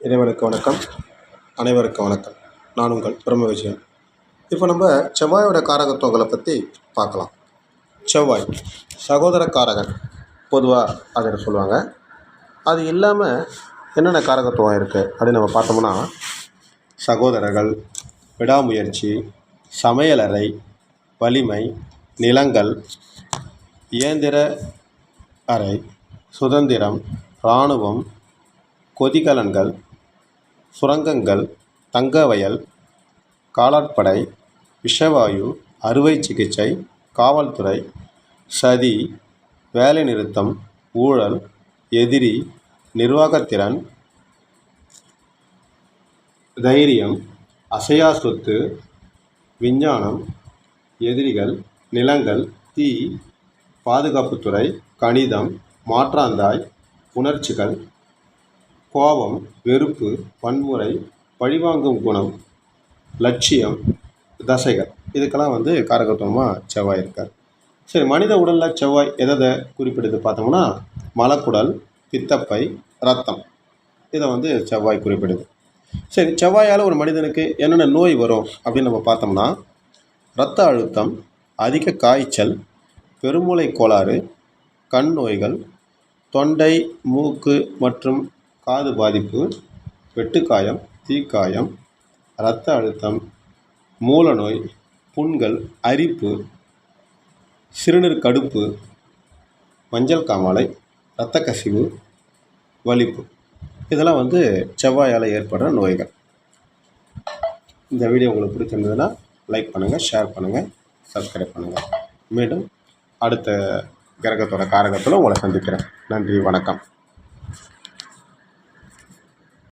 இறைவனுக்கு வணக்கம். அனைவருக்கும் வணக்கம். நான் உங்கள் பிரம்ம விஜயன். இப்போ நம்ம செவ்வாயோட காரகத்துவங்களை பற்றி பார்க்கலாம். செவ்வாய் சகோதர காரகன் பொதுவாக அதை சொல்லுவாங்க. அது இல்லாமல் என்னென்ன காரகத்துவம் இருக்குது அப்படின்னு நம்ம பார்த்தோம்னா சகோதரர்கள் விடாமுயற்சி சமையலறை வலிமை நிலங்கள் இயந்திர அறை சுதந்திரம் இராணுவம் கொதிகலன்கள் சுரங்கங்கள் தங்க வயல் காலாட்படை விஷவாயு அறுவை சிகிச்சை காவல்துறை சதி வேலைநிறுத்தம் ஊழல் எதிரி நிர்வாகத்திறன் தைரியம் அசையா சொத்து விஞ்ஞானம் எதிரிகள் நிலங்கள் தீ பாதுகாப்புத்துறை கணிதம் மாற்றாந்தாய் உணர்ச்சிகள் கோபம் வெறுப்பு வன்முறை பழிவாங்கும் குணம் லட்சியம் தசைகள். இதுக்கெல்லாம் வந்து காரகத்துவமாக செவ்வாய் இருக்கார். சரி மனித உடலில் செவ்வாய் எதை எதை குறிப்பிடுது பார்த்தோம்னா மலக்குடல் பித்தப்பை ரத்தம் இதை வந்து செவ்வாய் குறிப்பிடுது. சரி செவ்வாயால் ஒரு மனிதனுக்கு என்னென்ன நோய் வரும் அப்படின்னு நம்ம பார்த்தோம்னா இரத்த அழுத்தம் அதிக காய்ச்சல் பெருமூளை கோளாறு கண் நோய்கள் தொண்டை மூக்கு மற்றும் காது பாதிப்பு வெட்டுக்காயம் தீக்காயம் இரத்த அழுத்தம் மூலநோய் புண்கள் அரிப்பு சிறுநீர் கடுப்பு மஞ்சள் காமாலை இரத்த கசிவு வலிப்பு. இதெல்லாம் வந்து செவ்வாயால் ஏற்படுற நோய்கள். இந்த வீடியோ உங்களுக்கு பிடிச்சிருந்ததுன்னா லைக் பண்ணுங்கள் ஷேர் பண்ணுங்கள் சப்ஸ்கிரைப் பண்ணுங்கள் மீண்டும் அடுத்த கிரகத்தோட காரகத்தில் உங்களை சந்திக்கிறேன். நன்றி வணக்கம்.